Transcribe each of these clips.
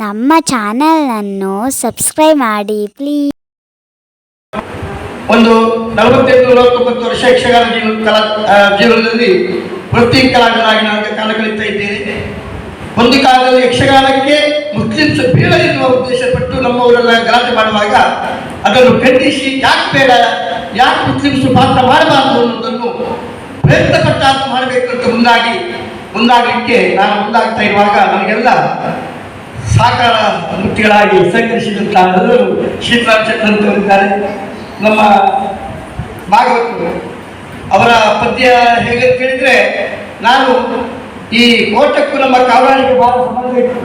ನಮ್ಮ ಚಾನಲನ್ನು ಸಬ್ಸ್ಕ್ರೈಬ್ ಮಾಡಿ ಪ್ಲೀಸ್ ಒಂದು ನಲವತ್ತೈದು, ನಲವತ್ತೊಂಬತ್ತು ವರ್ಷ ಯಕ್ಷಗಾನ ಜೀವನ, ಕಲಾ ಜೀವನದಲ್ಲಿ ವೃತ್ತಿ ಕಲಾವಿದರಾಗಿ ನಾನು ಕಾಲ ಕಳೀತಾ ಇದ್ದೇನೆ. ಒಂದು ಕಾಲದಲ್ಲಿ ಯಕ್ಷಗಾನಕ್ಕೆ ಮುಸ್ಲಿಮ್ಸ್ ಬೇಡ ಎನ್ನುವ ಉದ್ದೇಶಪಟ್ಟು ನಮ್ಮವರೆಲ್ಲ ಗಲಾಟೆ ಮಾಡುವಾಗ ಅದನ್ನು ಖಂಡಿಸಿ, ಯಾಕೆ ಬೇಡ, ಯಾಕೆ ಮುಸ್ಲಿಮ್ಸ್ ಪಾತ್ರ ಮಾಡಬಾರದು ಅನ್ನೋದನ್ನು ಪ್ರಯತ್ನ ಮಾಡಬೇಕು ಅಂತ ಮುಂದಾಗಿ, ಮುಂದಾಗಲಿಕ್ಕೆ ನಾನು ಮುಂದಾಗ್ತಾ ಇರುವಾಗ ನನಗೆಲ್ಲ ಸಾಕಾರ ವೃತ್ತಿಗಳಾಗಿ ಸಂಘರ್ಷಿದಂತ ಎಲ್ಲರೂ ಶೀತರಾಮ್ ಚಕ್ರಂತವರಿದ್ದಾರೆ ನಮ್ಮ ಭಾಗವತರು ಅವರ ಪದ್ಯ ಹೇಗೆ ಕೇಳಿದ್ರೆ, ನಾನು ಈ ಕೋಟಕ್ಕೂ ನಮ್ಮ ಕಾವಲಾಣಿಗೆ ಬಹಳ ಸಂಬಂಧ ಇತ್ತು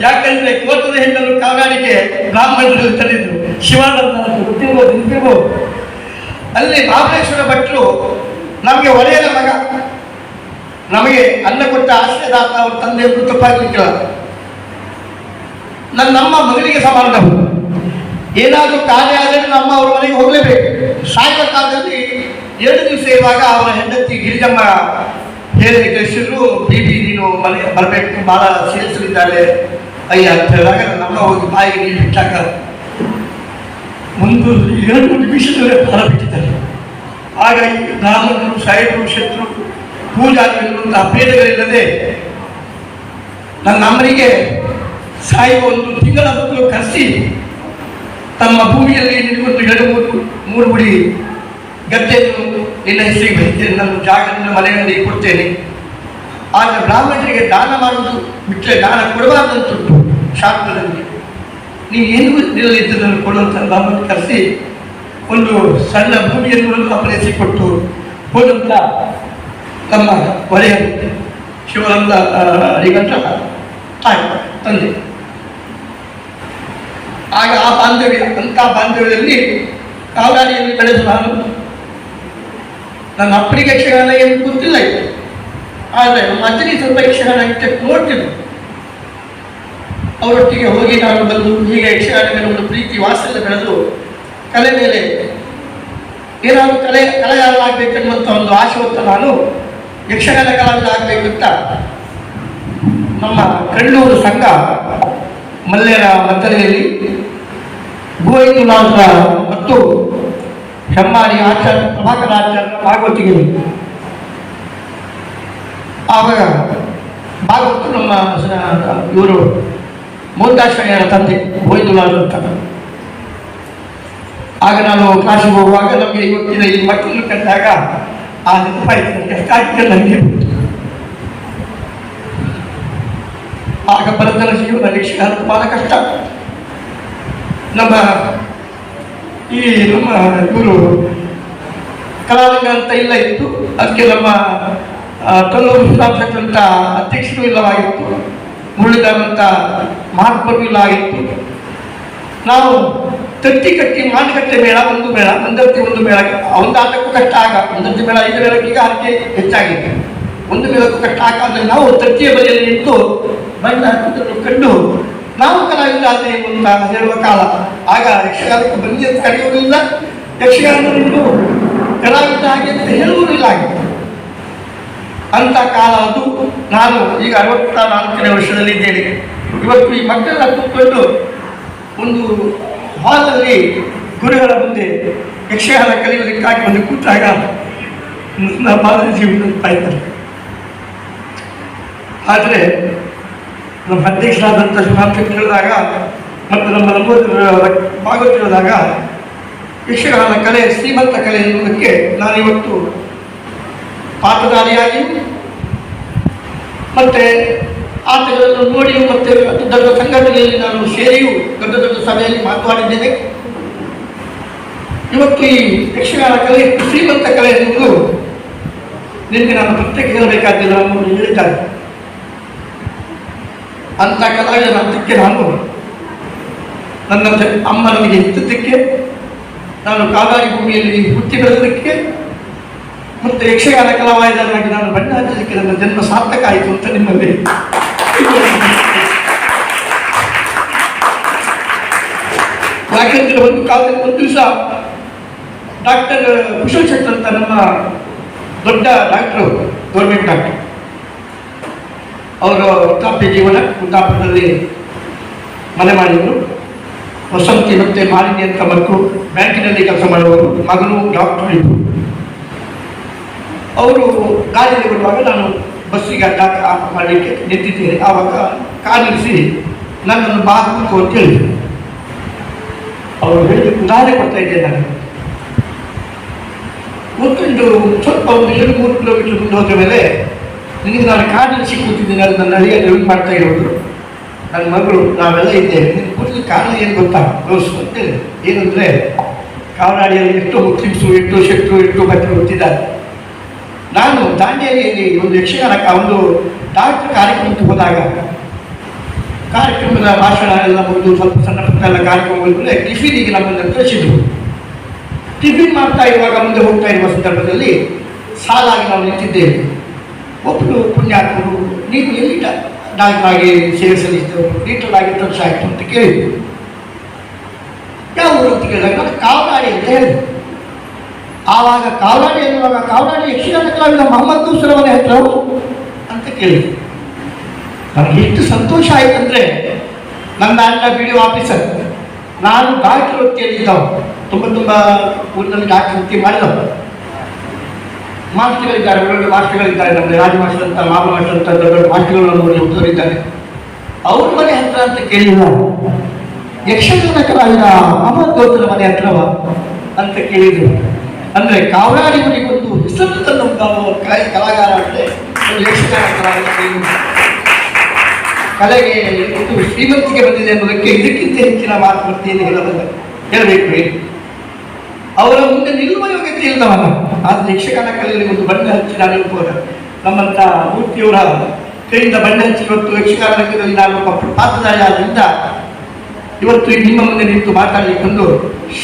ಯಾಕಂದ್ರೆ ಕೋಟದ ಹೆಣ್ಣನ್ನು ಕಾವಲಾಣಿಗೆ ಬ್ರಾಹ್ಮಣರು ತಂದಿದ್ರು ಶಿವಾನಂದ ಅಲ್ಲಿ ಮಹಾಬಲೇಶ್ವರ ಭಟ್ರು ನಮಗೆ ಒಡೆಯನ ಮಗ. ನಮಗೆ ಅನ್ನ ಕೊಟ್ಟ ಆಶ್ರಯದಾತ ಅವ್ರ ತಂದೆ ತಪ್ಪಾಗಲಿಕ್ಕಿಲ್ಲ ನನ್ನ ನಮ್ಮ ಮಗನಿಗೆ ಸಮಾನದವರು ಏನಾದರೂ ಕಾರ್ಯ ಆದರೆ ನಮ್ಮ ಅವ್ರ ಮನೆಗೆ ಹೋಗಲೇಬೇಕು. ಸಾಯಂಕಾಲ ಕಾಲದಲ್ಲಿ ಎರಡು ದಿವಸ ಇರುವಾಗ ಅವರ ಹೆಂಡತಿ ಗಿರಿಜಮ್ಮ ಹೇಳಿ ಕಳಿಸಿದ್ರು ಬೀಬಿ, ನೀನು ಮನೆ ಬರಬೇಕು ಭಾಳ ಸೇರಿಸಲಿದ್ದಾಳೆ. ಅಯ್ಯ, ಅಂತ ಹೇಳಿದಾಗ ನಮ್ಮ ಹೋಗಿ ಬಾಯಿಗೆ ನೀರು ಬಿಟ್ಟಾಗ ಒಂದು ಎರಡು ನಿಮಿಷದಲ್ಲೇ ಹೊರ ಬಿಟ್ಟಿದ್ದಾರೆ. ಆಗ ಬ್ರಾಹ್ಮಣರು ಸಾಯಿಬರು ಶತ್ರು ಪೂಜಾರಿಗಳು ಭೇದಗಳಿಲ್ಲದೆ ನನ್ನ ಅಮ್ಮನಿಗೆ ಸಾಯುವ ಒಂದು ತಿಂಗಳ ಮಕ್ಕಳು ಕರೆಸಿ ತಮ್ಮ ಭೂಮಿಯಲ್ಲಿ ನಿನಗೊಂದು ಎರಡು ಮೂರು ಮೂರು ಗುಡಿ ಗದ್ದೆಯನ್ನು ನಿನ್ನ ಹೆಸರಿಗೆ ಬರೀತೇನೆ ನನ್ನ ಜಾಗವನ್ನು ಮನೆಯಲ್ಲಿ ಕೊಡ್ತೇನೆ. ಆಗ ಬ್ರಾಹ್ಮಣರಿಗೆ ದಾನ ಮಾಡುವುದು ಬಿಟ್ಟರೆ ದಾನ ಕೊಡಬಾರ್ದಂತುಂಟು ಶಾಸ್ತ್ರದಲ್ಲಿ. ನೀವು ಏನು ನಿಲ್ಲದಿದ್ದದನ್ನು ಕೊಡುವಂಥ ಬ್ರಾಹ್ಮಣ ಕರೆಸಿ ಒಂದು ಸಣ್ಣ ಭೂಮಿಯನ್ನು ಒಂದು ಅಪರಿಸಿ ಕೊಟ್ಟು ಹೋದಂಥ ನಮ್ಮ ಒಲೆಯ ಶಿವನಂದ ಅಡಿಗಂಟ ತಾಯಿ, ತಂದೆ. ಆಗ ಆ ಬಾಂಧವ್ಯ ಅಂಥ ಬಾಂಧವ್ಯದಲ್ಲಿ ಕಾವಲಾರಿಯಲ್ಲಿ ಕಳೆದು ನಾನು ನನ್ನ ಅಪ್ಪನಿಗೆ ಯಕ್ಷಗಾನ ಏನು ಗೊತ್ತಿಲ್ಲ ಇತ್ತು ಆದರೆ ನಮ್ಮ ಅಜ್ಜನಿ ಸ್ವಲ್ಪ ಯಕ್ಷಗಾನ ಇಟ್ಟು ನೋಡ್ತಿದ್ದು. ಅವರೊಟ್ಟಿಗೆ ಹೋಗಿ ನಾನು ಬಂದು ಹೀಗೆ ಯಕ್ಷಗಾನ ಮೇಲೆ ಒಂದು ಪ್ರೀತಿ ವಾತ್ಸಲ್ಯ ಬೆಳೆದು ಕಲೆ ಮೇಲೆ ಏನಾದರೂ ಕಲೆ ಕಲೆಗಾರನಾಗಬೇಕೆನ್ನುವಂಥ ಒಂದು ಆಶೆ ಹೊತ್ತು ನಾನು ಯಕ್ಷಗಾನ ಕಲಾವಿದ ಅಂತ ನಮ್ಮ ಕಣ್ಣೂರು ಸಂಘ ಮಲ್ಲೇರ ಮದ್ದಲೆಯಲ್ಲಿ ಗೋವಿಂದನಾಥ ಮತ್ತು ಹೆಮ್ಮಾರಿ ಆಚಾರ್ಯ, ಪ್ರಭಾಕರ ಆಚಾರ್ಯ ಭಾಗವತಿಗೆ ಆವಾಗ ಭಾಗವತ್ ನಮ್ಮ ಇವರು ಮೋದಾಶ್ರಯರ ತಂದೆ ಗೋವಿಂದನಾಥ ಅಂತ. ಆಗ ನಾನು ಕಾಶಿಗೆ ಹೋಗುವಾಗ ನಮಗೆ ಇವತ್ತಿನ ಈ ಮಕ್ಕಳನ್ನು ಕಂಡಾಗ ಆ ನೆನಪಾಯ್ತು ಎಷ್ಟಾಗಿದೆ ನನಗೆ ಆಗ ಭರತನ ಜೀವನ ಯಕ್ಷಗಾನ ಬಹಳ ಕಷ್ಟ. ನಮ್ಮ ಈ ನಮ್ಮ ಗುರು ಕಲಾರಂಗ ಅಂತ ಇಲ್ಲ ಇತ್ತು. ಅದಕ್ಕೆ ನಮ್ಮ ತಲ್ಲೂರು ವಿಶ್ವಾಸಕ್ ಅಧ್ಯಕ್ಷರು ಇಲ್ಲವಾಗಿತ್ತು ಮುರಳೀಧರ್ ಅಂತ ಮಹಾತ್ಮರು ಇಲ್ಲ ಆಗಿತ್ತು. ನಾವು ತಟ್ಟಿ ಕಟ್ಟಿ ಮಾರುಕಟ್ಟೆ ಮೇಳ, ಒಂದು ಮೇಳ ಒಂದರ್ತಿ ಒಂದು ಮೇಳ ಒಂದು ಆಟಕ್ಕೂ ಕಷ್ಟ ಆಗ ಒಂದರ್ತಿ ಮೇಳ ಐದು ಮೇಳಕ್ಕೆ ಈಗ ಅದಕ್ಕೆ ಹೆಚ್ಚಾಗಿದೆ. ಒಂದು ಮೇಳಕ್ಕೂ ಕಷ್ಟ ಅಂದ್ರೆ ನಾವು ತಟ್ಟಿಯ ಬದಿಯಲ್ಲಿ ನಿಂತು ಬಣ್ಣ ಹಾಕುವುದನ್ನು ಕಂಡು ನಾವು ಕಲಾವಿದ ಅಂತ ಹೇಳುವ ಕಾಲ. ಆಗ ಯಕ್ಷಗಾನಕ್ಕೆ ಬನ್ನಿ ಅಂತ ಕರೆಯುವುದಿಲ್ಲ ಯಕ್ಷಗಾನ ಇನ್ನು ಕಲಾವಿದ ಹಾಗೆ ಅಂತ ಹೇಳುವುದಿಲ್ಲ ಅಂತ ಕಾಲ ಅದು. ನಾನು ಈಗ ಅರವತ್ತ ನಾಲ್ಕನೇ ವರ್ಷದಲ್ಲಿದ್ದೇನೆ. ಇವತ್ತು ಈ ಮಕ್ಕಳೆಲ್ಲ ಕೂತ್ಕೊಂಡು ಒಂದು ಹಾಲಲ್ಲಿ ಗುರುಗಳ ಮುಂದೆ ಯಕ್ಷಗಾನ ಕಲಿಯೋದಕ್ಕಾಗಿ ಒಂದು ಕೂತಾಗ ನನ್ನ ಬಾಲ ಜೀವನ ಪಾಯ್ತಾರೆ ಆದರೆ ನಮ್ಮ ಅಧ್ಯಕ್ಷರಾದಂಥ ಶಿವಾಂತ ಕೇಳಿದಾಗ ಮತ್ತು ನಮ್ಮ ನಂಬೋದ್ರ ಭಾಗವತಿರುವಾಗ ಯಕ್ಷಗಾನ ಕಲೆ, ಶ್ರೀಮಂತ ಕಲೆ ಎನ್ನುವುದಕ್ಕೆ ನಾನಿವತ್ತು ಪಾತ್ರಧಾರಿಯಾಗಿ ಮತ್ತೆ ಆಟಗಳನ್ನು ನೋಡಿ ಮತ್ತೆ ಅತಿ ದೊಡ್ಡ ಸಂಘಟನೆಯಲ್ಲಿ ನಾನು ಸೇರಿಯೂ ದೊಡ್ಡ ದೊಡ್ಡ ಸಭೆಯಲ್ಲಿ ಮಾತನಾಡಿದ್ದೇನೆ. ಇವತ್ತು ಈ ಯಕ್ಷಗಾನ ಕಲೆ, ಶ್ರೀಮಂತ ಕಲೆ ಎನ್ನುವುದು ನಿಮಗೆ ನಾನು ಪ್ರತ್ಯೇಕ ಹೇಳಬೇಕಾಗಿಲ್ಲ ಅನ್ನೋದು ಹೇಳಿದ್ದಾರೆ. ಅಂತ ಕಲಾವಿದರ ಹಂತಕ್ಕೆ ನಾನು ನನ್ನ ಅಮ್ಮ ನನಗೆ ನಾನು ಕಾದಾರಿ ಭೂಮಿಯಲ್ಲಿ ಹುಟ್ಟಿ ಬೆಳೆದಕ್ಕೆ ಮತ್ತು ಯಕ್ಷಗಾನ ಕಲಾವಿದನಾಗಿ ನಾನು ಬಣ್ಣ ಹಚ್ಚಲಿಕ್ಕೆ ನನ್ನ ಜನ್ಮ ಸಾರ್ಥಕ ಆಯಿತು ಅಂತ ನಿಮ್ಮಲ್ಲಿ ಯಾಕೆಂದ್ರೆ ಒಂದು ಕಾಲದಲ್ಲಿ ಒಂದು ದಿವಸ ಡಾಕ್ಟರ್ ಶೆಟ್ಟರ್ ಅಂತ ನಮ್ಮ ದೊಡ್ಡ ಡಾಕ್ಟರ್, ಗೌರ್ಮೆಂಟ್ ಡಾಕ್ಟರ್. ಅವರು ವೃದ್ಧಾಪ್ಯ ಜೀವನ ವೃದ್ಧಾಪ್ಯದಲ್ಲಿ ಮನೆ ಮಾಡಿದರು. ವಸಂತಿ ಮತ್ತು ಮಾಲಿನ್ಯ ಅಂತ ಮಕ್ಕಳು ಬ್ಯಾಂಕಿನಲ್ಲಿ ಕೆಲಸ ಮಾಡುವವರು, ಮಗನು ಡಾಕ್ಟರ್ ಇದ್ದರು ಅವರು ಗಾಡಿಯಲ್ಲಿ ಬರುವಾಗ ನಾನು ಬಸ್ಸಿಗೆ ಅಡ್ಡ ಆಫ್ ಮಾಡಲಿಕ್ಕೆ ನಿಂತಿದ್ದೇನೆ. ಆವಾಗ ಕಾಲಿರಿಸಿ ನನ್ನನ್ನು ಬಾ ಅಂತ ಹೇಳಿದರು ಅವರು ಹೇಳಿ ಉದಾಹರಣೆ ಕೊಡ್ತಾ ಇದ್ದೇನೆ ನಾನು. ಕೂತ್ಕೊಂಡು ಸ್ವಲ್ಪ ಒಂದು ಎರಡು ಮೂರು ಕಿಲೋಮೀಟರ್ ಮುಂದೆ ಹೋದ ಮೇಲೆ ನಿನಗೆ ನಾನು ಕಾಡಿನಲ್ಲಿ ಕೂತಿದ್ದೀನಿ ಅದು ನನ್ನ ಅಡಿಗೆ ಡ್ರೈವಿಂಗ್ ಮಾಡ್ತಾ ಇರೋದು ನನ್ನ ಮಗಳು, ನಾವೆಲ್ಲ ಇದ್ದೇವೆ. ನಿನ್ನ ಕೂತಿದ್ದ ಕಾರಣ ಏನು ಗೊತ್ತಾ? ತೋರಿಸು ಅಂತೇಳಿ ಏನಂದರೆ ಕಾವನಾಡಿಯಲ್ಲಿ ಎಷ್ಟೋ ಮುಸ್ಲಿಮ್ಸು, ಎಷ್ಟೋ ಶೆಟ್ಟರು ಎಷ್ಟೋ ಭಟ್ರು ಗೊತ್ತಿದ್ದಾರೆ ನಾನು ದಾಂಡೇಲಿಯಲ್ಲಿ ಒಂದು ಯಕ್ಷಗಾನ ಒಂದು ಡಾಕ್ಟರ್ ಕಾರ್ಯಕ್ರಮಕ್ಕೆ ಹೋದಾಗ, ಕಾರ್ಯಕ್ರಮದ ಭಾಷಣ ಎಲ್ಲ ಮುಗಿದು ಸ್ವಲ್ಪ ಸಣ್ಣ ಪುಟ್ಟ ಎಲ್ಲ ಕಾರ್ಯಕ್ರಮ ಮುಗಿದ್ರೆ ಟಿಫಿನಿಗೆ ನಮ್ಮನ್ನು ಕಳಿಸಿದ್ರು. ಟಿಫಿನ್ ಮಾಡ್ತಾ ಇರುವಾಗ ಮುಂದೆ ಹೋಗ್ತಾ ಇರುವ ಸಂದರ್ಭದಲ್ಲಿ ಸಾಲಾಗಿ ನಾವು ನಿಂತಿದ್ದೇವೆ. ಒಬ್ಬರು ಪುಣ್ಯಾತ್ಮರು ನೀವು ಎಲ್ಲಿ ಡಾಕ್ಟರ್ ಆಗಿ ಸೇವೆ ಸಲ್ಲಿಸಿದ್ರು ಲೀಟರ್ ಆಗಿ ಅಂತ ಕೇಳಿದ್ರು. ಯಾವ ಊರು? ಅಂತ ಕೇಳಿದಾಗ ನಾನು ಕಾವನಾಡಿ ಅಂತ ಹೇಳಿದ್ರು. ಆವಾಗ ಕಾವನಾಡಿ ಎನ್ನುವಾಗ ಕಾವನಾಡಿ ಯಕ್ಷಗಾನ ಕಲಾವಿದ ಮೊಹಮ್ಮದ್ ದೂಸರ ಮನೆ ಹತ್ರ ಅಂತ ಕೇಳಿದ್ರು. ನನಗೆ ಎಷ್ಟು ಸಂತೋಷ ಆಯ್ತಂದ್ರೆ ನನ್ನ ಅಣ್ಣ ವಿಡಿಯೋ ಆಫೀಸರ್ ನಾನು ಡಾಕ್ಟರ್ ವೃತ್ತಿಯಲ್ಲಿ ಇದ್ದವ ತುಂಬ ತುಂಬ ಊರಿನಲ್ಲಿ ಡಾಕ್ಟರ್ ವೃತ್ತಿ ಮಾಡಿದವ ಮಾಸ್ಟರ್ಗಳಿದ್ದಾರೆ, ಒಳ್ಳೊಳ್ಳೆ ಮಾಸ್ಟರ್ಗಳಿದ್ದಾರೆ. ನಮ್ಮ ರಾಜ ಮಾಸ್ಟರ್ ಅಂತ ಮಾಮ ಮಾಸ್ಟರ್ ಅಂತ, ದೊಡ್ಡ ದೊಡ್ಡ ಮಾಸ್ಟರ್ಗಳು ನಮ್ಮಲ್ಲಿ ಹುಡುಗರಿದ್ದಾರೆ ಅವ್ರ ಮನೆ ಹತ್ರ ಅಂತ ಕೇಳಿದ ಯಕ್ಷಗಾನ ಕಲಾವಿದ ಮೊಹಮ್ಮದ್ ಗೌತರ ಮನೆ ಹತ್ರವ ಅಂತ ಕೇಳಿದ್ರು. ಅಂದ್ರೆ ಕಾವಲಾಡಿ ಒಂದು ಹೆಸರು ತಂದಂತ ಕಲೆ ಕಲಾಗಾರ ಅಂದ್ರೆ ಕಲೆಗೆ ಒಂದು ಶ್ರೀಮಂತಿಗೆ ಬಂದಿದೆ ಅನ್ನೋದಕ್ಕೆ ಇದಕ್ಕಿಂತ ಹೆಚ್ಚಿನ ಮಾತು ಬರ್ತೀನಿ ಹೇಳಬಲ್ಲ? ಹೇಳಬೇಕು ಹೇಳಿ. ಅವರ ಮುಂದೆ ನಿಲ್ಲುವ ಯೋಗ್ಯತೆ ಇಲ್ಲದವನ. ಆದ್ರೆ ಯಕ್ಷಗಾನ ಕಲೆಯಲ್ಲಿ ಒಂದು ಬಣ್ಣ ಹಚ್ಚಿದ ಇರ್ಬೋದ ನಮ್ಮಂತ ಮೂರ್ತಿಯವರ ಕೈಯಿಂದ ಬಣ್ಣ ಹಚ್ಚಿ ಇವತ್ತು ಯಕ್ಷಗಾನ ರಂಗದಲ್ಲಿ ನಾನು ಪಾತ್ರಧಾರಿ ಆದ್ರಿಂದ ಇವತ್ತು ನಿಮ್ಮ ಮುಂದೆ ನಿಂತು ಮಾತಾಡಲಿಕ್ಕೆ ಒಂದು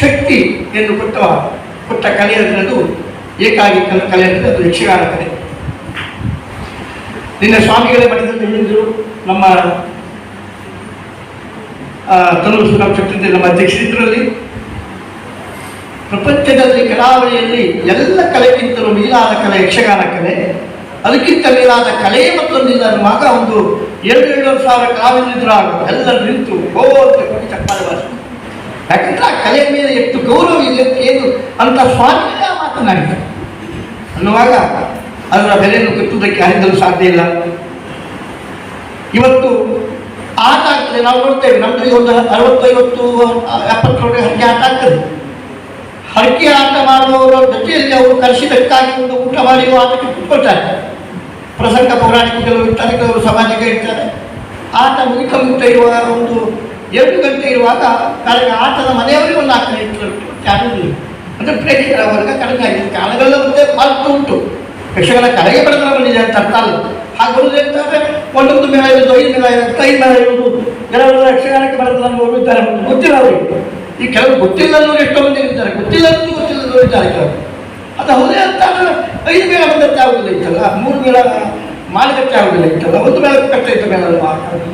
ಶಕ್ತಿ ಎಂದು ಕೊಟ್ಟವ ಕೊಟ್ಟ ಕಲೆ ಅನ್ನೋದು ಏಕಾಗಿ ಕಲೆ ಕಲೆ ಅಂದರೆ ಅದು ಯಕ್ಷಗಾನ ಕಲೆ ನಿನ್ನೆ ಸ್ವಾಮಿಗಳೇ ಮಠದಲ್ಲಿ ಹೇಳಿದ್ರು. ನಮ್ಮ ತನು ಸುರಾಮ್ ನಮ್ಮ ಅಧ್ಯಕ್ಷರಿದ್ದರಲ್ಲಿ ಪ್ರಪಂಚದಲ್ಲಿ ಕರಾವಳಿಯಲ್ಲಿ ಎಲ್ಲ ಕಲೆಗಿಂತಲೂ ಮೀಲಾದ ಕಲೆ, ಯಕ್ಷಗಾನ ಕಲೆ. ಅದಕ್ಕಿಂತ ಮೇಲಾದ ಕಲೆ ಮತ್ತೊಂದಿಲ್ಲ. ಮಗ ಒಂದು ಎರಡು ಏಳು ಸಾವಿರ ಕಲಾವಿದರಿದ್ರು ಆಗ ಎಲ್ಲರೂ ನಿಂತು ಹೋಗಿ ಚಪ್ಪಾಳೆ. ಯಾಕಂದ್ರೆ ಆ ಕಲೆ ಮೇಲೆ ಎಷ್ಟು ಗೌರವ ಅಂತ ಏನು ಅಂತ ಸ್ವಾಮಿಗಳೇ ಮಾತನಾಡಿದರು ಅನ್ನುವಾಗ ಅದರ ಬೆಲೆಯನ್ನು ಕಟ್ಟುವುದಕ್ಕೆ ಯಾರಿಂದಲೂ ಸಾಧ್ಯ ಇಲ್ಲ. ಇವತ್ತು ಆಟ ಆಗ್ತದೆ, ನಾವು ನೋಡ್ತೇವೆ ನಮ್ಮಲ್ಲಿ ಒಂದು ಅರವತ್ತೈವತ್ತು ಎಪ್ಪತ್ತು ಎಪ್ಪತ್ತರೊಳಗೆ ಹರಕೆ ಆಟ ಆಗ್ತದೆ. ಹರಕೆ ಆಟ ಮಾಡುವವರ ಜೊತೆಯಲ್ಲಿ ಅವರು ಕರೆಸಿದಕ್ಕಾಗಿ ಒಂದು ಊಟ ಮಾಡಿ ಆಟಕ್ಕೆ ಕೂತ್ಕೊಳ್ತಾರೆ. ಪ್ರಸಂಗ ಪೌರಾಣಿಕಗಳು ಇರ್ತಾರೆ ಕೆಲವರು ಸಮಾಜಕ್ಕೆ ಇರ್ತಾರೆ ಆಟ ಮುಗಿತ ಮುಗಿತ ಇರುವ ಒಂದು ಎರಡು ಗಂಟೆ ಇರುವಾಗ ನನಗೆ ಆಟದ ಮನೆಯವರಿಗೆ ಒಂದು ಆಗ್ತದೆ ಆಡುವುದಿಲ್ಲ ಅಂದರೆ ಪ್ರೇಕ್ಷಕರ ವರ್ಗ ಕಡಿಮೆ ಆಗಿದೆ. ಕಾಲಗಳೆಲ್ಲ ಮುಂದೆ ಪಾಲ್ತು ಉಂಟು. ಪ್ರೇಕ್ಷಕರ ಕಡೆಗೆ ಬೆಳೆದ್ರೆ ಬಂದಿದೆ ಅಂತ ಅರ್ಥ ಅಲ್ಲ. ಹಾಗೆ ಬರುವುದು ಅಂತಂದ್ರೆ ಒಂದೊಂದು ಮೇಳ ಇರೋದು ಐದು ಮೇಳ ಇರುತ್ತೆ ಐದು ಮೇಳ ಇರೋದು ಕೆಲವರು ಯಕ್ಷಗಾನಕ್ಕೆ ಬರೆದ ನಮ್ಮವರು ಇದ್ದಾರೆ. ಗೊತ್ತಿಲ್ಲ ಅವರಿಗೆ. ಈ ಕೆಲವರು ಗೊತ್ತಿಲ್ಲದವರು ಎಷ್ಟೋ ಮಂದಿ ಇರ್ತಾರೆ ಗೊತ್ತಿಲ್ಲದ್ದು ಗೊತ್ತಿಲ್ಲದವರು ಇದ್ದಾರೆ ಕೆಲವರು. ಅದು ಹೌದೇ ಅಂತ ಐದು ಮೇಳ ಬಂದಂತೆ ಆಗುದಿಲ್ಲ ಮೂರು ಮೇಳ ಮಾಲಿಕಟ್ಟೆ ಆಗುದಿಲ್ಲ ಇಟ್ಟಲ್ಲ ಒಂದು ಬೆಳಕು ಕಷ್ಟ ಇತ್ತು ಮೇಲೆ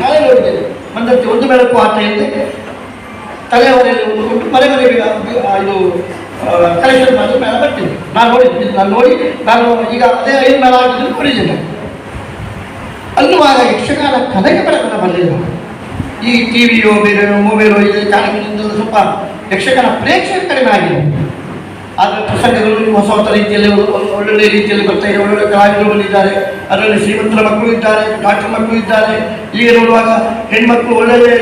ನಾಳೆ ನೋಡಿದ್ದೇನೆ. ಬಂದತ್ತೆ ಒಂದು ಬೆಳಕು ಆಟ ಇದೆ? ತಲೆಯವರೆಯಲ್ಲಿ ಕೊಟ್ಟು ಮನೆ ಮನೆಗೆ ಇದು ಕಲೆಕ್ಷನ್ ಮಾಡಿ ಮೇಲೆ ಬರ್ತೀನಿ. ನಾನು ನೋಡಿದ್ದೀನಿ ನಾನು ನೋಡಿ, ನಾನು ಈಗ ಅದೇ ಐದು ಮೇಲೆ ಆಗಿದ್ದು ನೋಡಿದ್ದೇನೆ ಅನ್ನುವಾಗ ಯಕ್ಷಗಾನ ಕಲೆಗೆ ಬೆಳಕನ್ನು ಬರಲಿಲ್ಲ. ಈ ಟಿ ವಿಯೋ ಬೇರೆ ಮೊಬೈಲೋ ಇದೆ ಕಾರ್ಯಕ್ರಮದಿಂದ ಸ್ವಲ್ಪ ಯಕ್ಷಗಾನ ಪ್ರೇಕ್ಷಕ ಕಡಿಮೆ ಆಗಿದೆ ಆದರೆ ಪ್ರಸಂಗಗಳು ಹೊಸ ಹೊಸ ರೀತಿಯಲ್ಲಿ ಒಳ್ಳೊಳ್ಳೆ ರೀತಿಯಲ್ಲಿ ಬರ್ತಾ ಇದೆ, ಒಳ್ಳೊಳ್ಳೆ ಕಲಾವಿದರು ಬಂದಿದ್ದಾರೆ. ಅದರಲ್ಲಿ ಶ್ರೀಮಂತರ ಮಕ್ಕಳು ಇದ್ದಾರೆ, ಡಾಕ್ಟರ್ ಮಕ್ಕಳು ಇದ್ದಾರೆ. ಈಗ ನೋಡುವಾಗ ಹೆಣ್ಮಕ್ಳು ಒಳ್ಳೊಳ್ಳೆ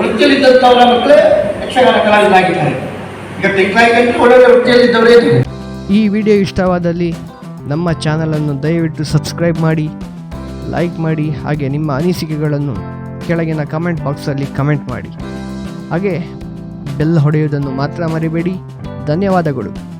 ವೃತ್ತಿಯಲ್ಲಿದ್ದಂಥವರ ಮಕ್ಕಳೇ ಯಕ್ಷಗಾನ ಕಲಾವಿದರಾಗಿದ್ದಾರೆ. ಈಗ ತೆಂಕಾಯಿಗಂತೂ ಒಳ್ಳೊಳ್ಳೆ ವೃತ್ತಿಯಲ್ಲಿದ್ದವರೇ ಇದ್ದಾರೆ. ಈ ವಿಡಿಯೋ ಇಷ್ಟವಾದಲ್ಲಿ ನಮ್ಮ ಚಾನಲನ್ನು ದಯವಿಟ್ಟು ಸಬ್ಸ್ಕ್ರೈಬ್ ಮಾಡಿ, ಲೈಕ್ ಮಾಡಿ, ಹಾಗೆ ನಿಮ್ಮ ಅನಿಸಿಕೆಗಳನ್ನು ಕೆಳಗಿನ ಕಮೆಂಟ್ ಬಾಕ್ಸಲ್ಲಿ ಕಮೆಂಟ್ ಮಾಡಿ. ಹಾಗೆ ಬೆಲ್ ಹೊಡೆಯುವುದನ್ನು ಮಾತ್ರ ಮರಿಬೇಡಿ. ಧನ್ಯವಾದಗಳು.